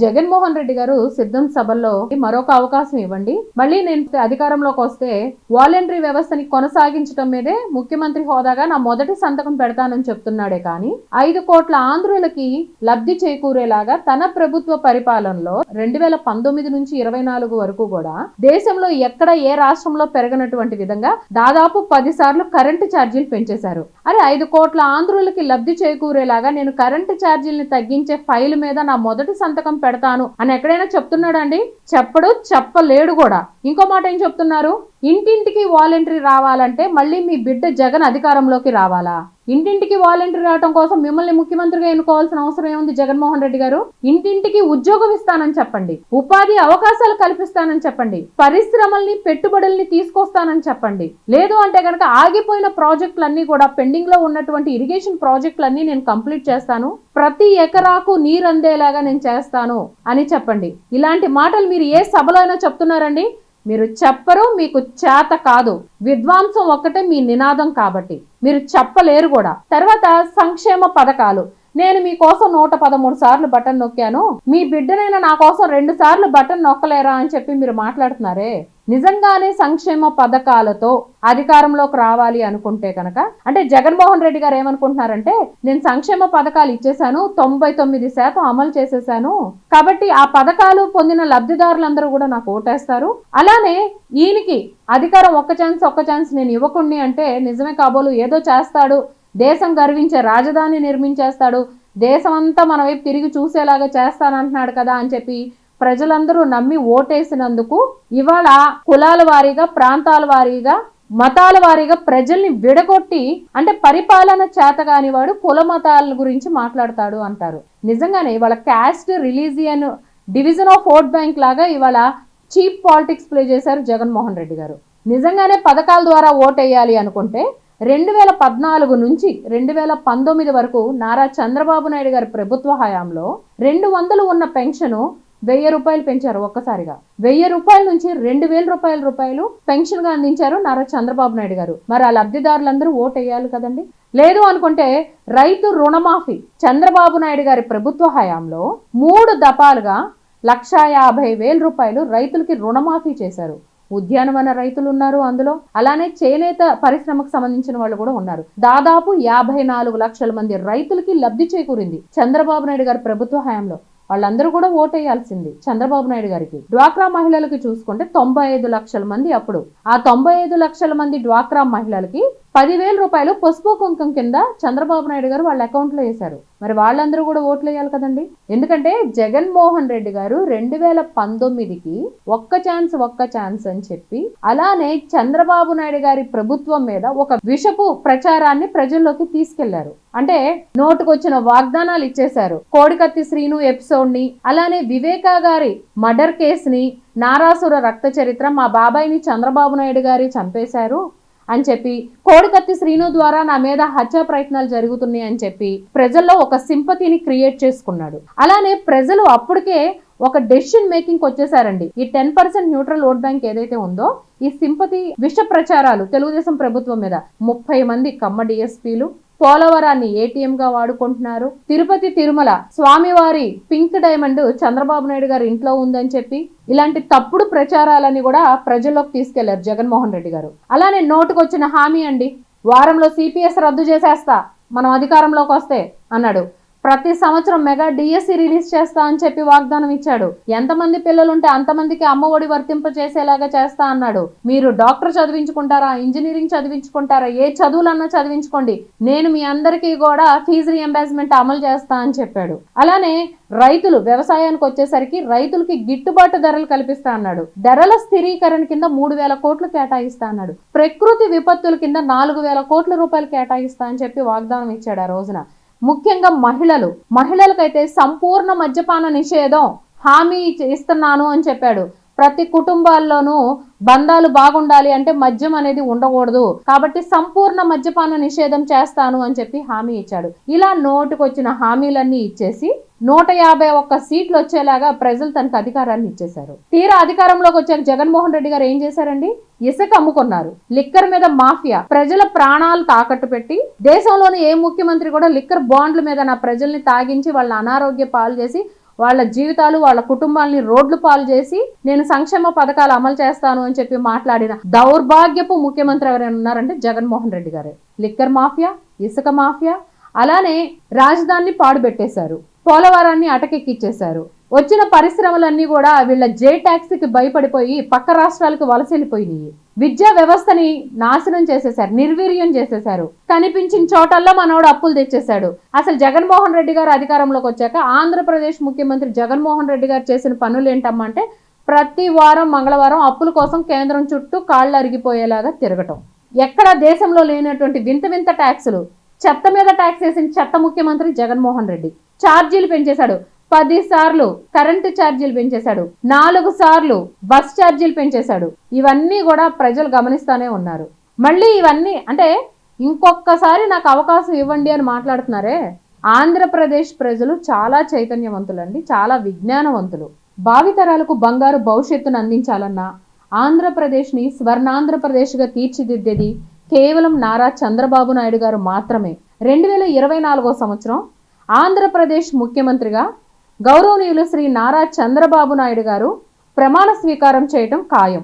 జగన్మోహన్ రెడ్డి గారు సిద్ధం సభల్లో మరొక అవకాశం ఇవ్వండి. మళ్ళీ నేను అధికారంలోకి వస్తే వాలంటరీ వ్యవస్థని కొనసాగించడం మీదే ముఖ్యమంత్రి హోదాగా నా మొదటి సంతకం పెడతానని చెప్తున్నాడే కానీ ఐదు కోట్ల ఆంధ్రులకి లబ్ధి చేకూరేలాగా తన ప్రభుత్వ పరిపాలనలో రెండు వేల పంతొమ్మిది నుంచి ఇరవై నాలుగు వరకు కూడా దేశంలో ఎక్కడ ఏ రాష్ట్రంలో పెరగనటువంటి విధంగా దాదాపు పది సార్లు కరెంటు ఛార్జీలు పెంచేశారు. అరే ఐదు కోట్ల ఆంధ్రులకి లబ్ధి చేకూరేలాగా నేను కరెంటు ఛార్జీల్ని తగ్గించే ఫైల్ మీద నా మొదటి సంతకం పెడతాను అని ఎక్కడైనా చెప్తున్నాడండి? చెప్పడు చెప్పలేడు కూడా. ఇంకో మాట ఏం చెప్తున్నారు? ఇంటింటికి వాలంటరీ రావాలంటే మళ్ళీ మీ బిడ్డ జగన్ అధికారంలోకి రావాలా? ఇంటింటికి వాలంటీర్ రావడం కోసం మిమ్మల్ని ముఖ్యమంత్రిగా ఎన్నుకోవాల్సిన అవసరం ఏముంది? జగన్మోహన్ రెడ్డి గారు ఇంటింటికి ఉద్యోగం ఇస్తానని చెప్పండి ఉపాధి అవకాశాలు కల్పిస్తానని చెప్పండి పరిశ్రమల్ని పెట్టుబడుల్ని తీసుకొస్తానని చెప్పండి. లేదు అంటే కనుక ఆగిపోయిన ప్రాజెక్టులన్నీ కూడా పెండింగ్లో ఉన్నటువంటి ఇరిగేషన్ ప్రాజెక్టులన్నీ నేను కంప్లీట్ చేస్తాను ప్రతి ఎకరాకు నీరు అందేలాగా నేను చేస్తాను అని చెప్పండి. ఇలాంటి మాటలు మీరు ఏ సభలో అయినా చెప్తున్నారండి? మీరు చెప్పరు మీకు చేత కాదు. విద్వాంసం ఒక్కటే మీ నినాదం కాబట్టి. మీరు చెప్పలేరు కూడా. తర్వాత సంక్షేమ పథకాలు. నేను మీకోసం నూట పదమూడు సార్లు బటన్ నొక్కాను. మీ బిడ్డనైనా నా కోసం రెండు సార్లు బటన్ నొక్కలేరా అని చెప్పి మీరు మాట్లాడుతున్నారే? నిజంగానే సంక్షేమ పథకాలతో అధికారంలోకి రావాలి అనుకుంటే కనుక అంటే జగన్మోహన్ రెడ్డి గారు ఏమనుకుంటున్నారంటే నేను సంక్షేమ పథకాలు ఇచ్చేసాను తొంభై తొమ్మిది శాతం అమలు చేసేసాను కాబట్టి ఆ పథకాలు పొందిన లబ్ధిదారులందరూ కూడా నాకు ఓటేస్తారు. అలానే ఈయనకి అధికారం ఒక్క ఛాన్స్ ఒక్క ఛాన్స్ నేను ఇవ్వకుండి అంటే నిజమే కాబోలు ఏదో చేస్తాడు. దేశం గర్వించే రాజధాని నిర్మించేస్తాడు. దేశం అంతా మన వైపు తిరిగి చూసేలాగా చేస్తానంటున్నాడు కదా అని చెప్పి ప్రజలందరూ నమ్మి ఓటేసినందుకు ఇవాళ కులాల వారీగా ప్రాంతాల వారీగా మతాల వారీగా ప్రజల్ని విడగొట్టి అంటే పరిపాలన చేతగాని వాడు కుల మతాల గురించి మాట్లాడతాడు అంటారు. నిజంగానే ఇవాళ caste religion division of vote bank లాగా ఇవాళ చీప్ పాలిటిక్స్ ప్లే చేశారు జగన్మోహన్ రెడ్డి గారు. నిజంగానే పథకాల ద్వారా ఓటేయాలి అనుకుంటే రెండు వేల పద్నాలుగు నుంచి రెండు వేల పంతొమ్మిది వరకు నారా చంద్రబాబు నాయుడు గారి ప్రభుత్వ హయాంలో రెండు వందలు ఉన్న పెన్షను వెయ్యి రూపాయలు పెంచారు ఒక్కసారిగా. వెయ్యి రూపాయల నుంచి రెండు వేల రూపాయల రూపాయలు పెన్షన్గా అందించారు నారా చంద్రబాబు నాయుడు గారు. మరి ఆ లబ్ధిదారులందరూ ఓటు వేయాలి కదండి? లేదు అనుకుంటే రైతు రుణమాఫీ చంద్రబాబు నాయుడు గారి ప్రభుత్వ హయాంలో మూడు దఫాలుగా లక్షా యాభై వేల రూపాయలు రైతులకి రుణమాఫీ చేశారు. ఉద్యానవన రైతులు ఉన్నారు అందులో. అలానే చేనేత పరిశ్రమకు సంబంధించిన వాళ్ళు కూడా ఉన్నారు. దాదాపు యాభై నాలుగు లక్షల మంది రైతులకి లబ్ధి చేకూరింది చంద్రబాబు నాయుడు గారి ప్రభుత్వ హయాంలో. వాళ్ళందరూ కూడా ఓటేయాల్సింది చంద్రబాబు నాయుడు గారికి. డ్వాక్రా మహిళలకి చూసుకుంటే తొంభై ఐదు లక్షల మంది అప్పుడు. ఆ తొంభై ఐదు లక్షల మంది డ్వాక్రా మహిళలకి పదివేల రూపాయలు పసుపు కుంకం కింద చంద్రబాబు నాయుడు గారు వాళ్ళ అకౌంట్లో వేశారు. మరి వాళ్ళందరూ కూడా ఓట్లు వేయాలి కదండి? ఎందుకంటే జగన్మోహన్ రెడ్డి గారు రెండు వేల పంతొమ్మిదికి ఒక్క ఛాన్స్ ఒక్క ఛాన్స్ అని చెప్పి అలానే చంద్రబాబు నాయుడు గారి ప్రభుత్వం మీద ఒక విషపు ప్రచారాన్ని ప్రజల్లోకి తీసుకెళ్ళారు. అంటే నోటుకొచ్చిన వాగ్దానాలు ఇచ్చేశారు. కోడికత్తి శ్రీను ఎపిసోడ్ని అలానే వివేకా గారి మర్డర్ కేసుని నారాసుర రక్త చరిత్ర మా బాబాయిని చంద్రబాబు నాయుడు గారి చంపేశారు. అని చెప్పి కోడికత్తి శ్రీను ద్వారా నా మీద హత్య ప్రయత్నాలు జరుగుతున్నాయి అని చెప్పి ప్రజల్లో ఒక సింపతిని క్రియేట్ చేసుకున్నాడు. అలానే ప్రజలు అప్పటికే ఒక డెసిషన్ మేకింగ్ వచ్చేసారండి. ఈ ten percent neutral vote bank ఏదైతే ఉందో ఈ సింపతి విష ప్రచారాలు తెలుగుదేశం ప్రభుత్వం మీద ముప్పై మంది కమ్మ డిఎస్పీలు పోలవరాన్ని ఏటీఎం గా వాడుకుంటున్నారు. తిరుపతి తిరుమల స్వామివారి పింక్ డైమండ్ చంద్రబాబు నాయుడు గారి ఇంట్లో ఉందని చెప్పి ఇలాంటి తప్పుడు ప్రచారాలని కూడా ప్రజల్లోకి తీసుకెళ్ళారు జగన్మోహన్ రెడ్డి గారు. అలానే నోటుకొచ్చిన హామీ అండి. వారంలో సిపిఎస్ రద్దు చేసేస్తా. మనం అధికారంలోకి వస్తే అన్నాడు. ప్రతి సంవత్సరం మెగా డిఎస్సి రిలీజ్ చేస్తా అని చెప్పి వాగ్దానం ఇచ్చాడు. ఎంతమంది పిల్లలుంటే అంతమందికి అమ్మ ఒడి వర్తింప చేసేలాగా చేస్తా అన్నాడు. మీరు డాక్టర్ చదివించుకుంటారా? ఇంజనీరింగ్ చదివించుకుంటారా? ఏ చదువులన్నా చదివించుకోండి. నేను మీ అందరికీ కూడా ఫీజు రియంబర్స్మెంట్ అమలు చేస్తా అని చెప్పాడు. అలానే రైతులు వ్యవసాయానికి వచ్చేసరికి రైతులకి గిట్టుబాటు ధరలు కల్పిస్తా అన్నాడు. ధరల స్థిరీకరణ కింద మూడు వేల కోట్లు కేటాయిస్తా అన్నాడు. ప్రకృతి విపత్తుల కింద నాలుగు వేల కోట్ల రూపాయలు కేటాయిస్తా అని చెప్పి వాగ్దానం ఇచ్చాడు ఆ రోజున. ముఖ్యంగా మహిళలు. మహిళలకైతే సంపూర్ణ మద్యపాన నిషేధం హామీ ఇస్తున్నాను అని చెప్పాడు. ప్రతి కుటుంబాల్లోనూ బంధాలు బాగుండాలి అంటే మద్యం అనేది ఉండకూడదు. కాబట్టి సంపూర్ణ మద్యపాన నిషేధం చేస్తాను అని చెప్పి హామీ ఇచ్చాడు. ఇలా నోటుకొచ్చిన హామీలన్నీ ఇచ్చేసి నూట యాభై ఒక్క సీట్లు వచ్చేలాగా ప్రజలు తనకు అధికారాన్ని ఇచ్చేశారు. తీరా అధికారంలోకి వచ్చాక జగన్మోహన్ రెడ్డి గారు ఏం చేశారండి? ఇసుక అమ్ముకున్నారు. లిక్కర్ మీద మాఫియా. ప్రజల ప్రాణాలు తాకట్టు పెట్టి దేశంలోని ఏ ముఖ్యమంత్రి కూడా లిక్కర్ బాండ్ల మీద నా ప్రజల్ని తాగించి వాళ్ళ అనారోగ్య పాలు చేసి వాళ్ళ జీవితాలు వాళ్ళ కుటుంబాలని రోడ్లు పాలు చేసి నేను సంక్షేమ పథకాలు అమలు చేస్తాను అని చెప్పి మాట్లాడిన దౌర్భాగ్యపు ముఖ్యమంత్రి ఎవరైనా ఉన్నారంటే జగన్మోహన్ రెడ్డి గారే. లిక్కర్ మాఫియా ఇసుక మాఫియా అలానే రాజధానిని పాడుపెట్టేశారు పోలవరాన్ని అటకెక్కిచ్చేశారు. వచ్చిన పరిశ్రమలన్నీ కూడా వీళ్ళ జే ట్యాక్స్కి భయపడిపోయి పక్క రాష్ట్రాలకు వలస వెళ్ళిపోయినాయి విద్యా వ్యవస్థని నాశనం చేసేశారు నిర్వీర్యం చేసేశారు. కనిపించిన చోటల్లో మనోడు అప్పులు తెచ్చేశాడు. అసలు జగన్మోహన్ రెడ్డి గారు అధికారంలోకి వచ్చాక ఆంధ్రప్రదేశ్ ముఖ్యమంత్రి జగన్మోహన్ రెడ్డి గారు చేసిన పనులు ఏంటమ్మంటే ప్రతి వారం మంగళవారం అప్పుల కోసం కేంద్రం చుట్టూ కాళ్ళు అరిగిపోయేలాగా తిరగటం. ఎక్కడ దేశంలో లేనటువంటి వింత వింత ట్యాక్సులు చెత్త మీద ట్యాక్స్ వేసిన చెత్త ముఖ్యమంత్రి జగన్మోహన్ రెడ్డి. ఛార్జీలు పెంచేశాడు. పది సార్లు కరెంటు ఛార్జీలు పెంచేశాడు. నాలుగు సార్లు బస్ ఛార్జీలు పెంచేశాడు. ఇవన్నీ కూడా ప్రజలు గమనిస్తానే ఉన్నారు. మళ్ళీ ఇవన్నీ అంటే ఇంకొకసారి నాకు అవకాశం ఇవ్వండి అని మాట్లాడుతున్నారే? ఆంధ్రప్రదేశ్ ప్రజలు చాలా చైతన్యవంతులండి చాలా విజ్ఞానవంతులు. భావితరాలకు బంగారు భవిష్యత్తును అందించాలన్నా ఆంధ్రప్రదేశ్ని స్వర్ణాంధ్రప్రదేశ్గా తీర్చిదిద్దేది కేవలం నారా చంద్రబాబు నాయుడు గారు మాత్రమే. రెండు వేల ఇరవై నాలుగో సంవత్సరం ఆంధ్రప్రదేశ్ ముఖ్యమంత్రిగా గౌరవనీయులు శ్రీ నారా చంద్రబాబు నాయుడు గారు ప్రమాణ స్వీకారం చేయటం ఖాయం.